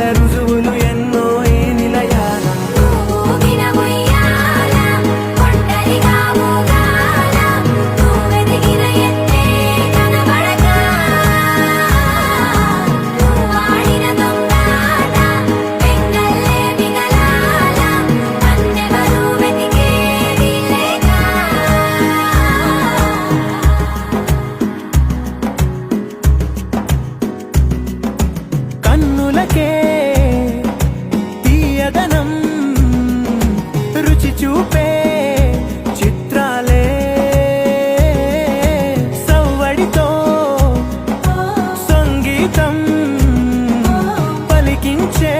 నెల రుజువులు ఎన్నో ఈ నిలయాన que చూపే చిత్రాలే సవ్వడితో సంగీతం పలికించే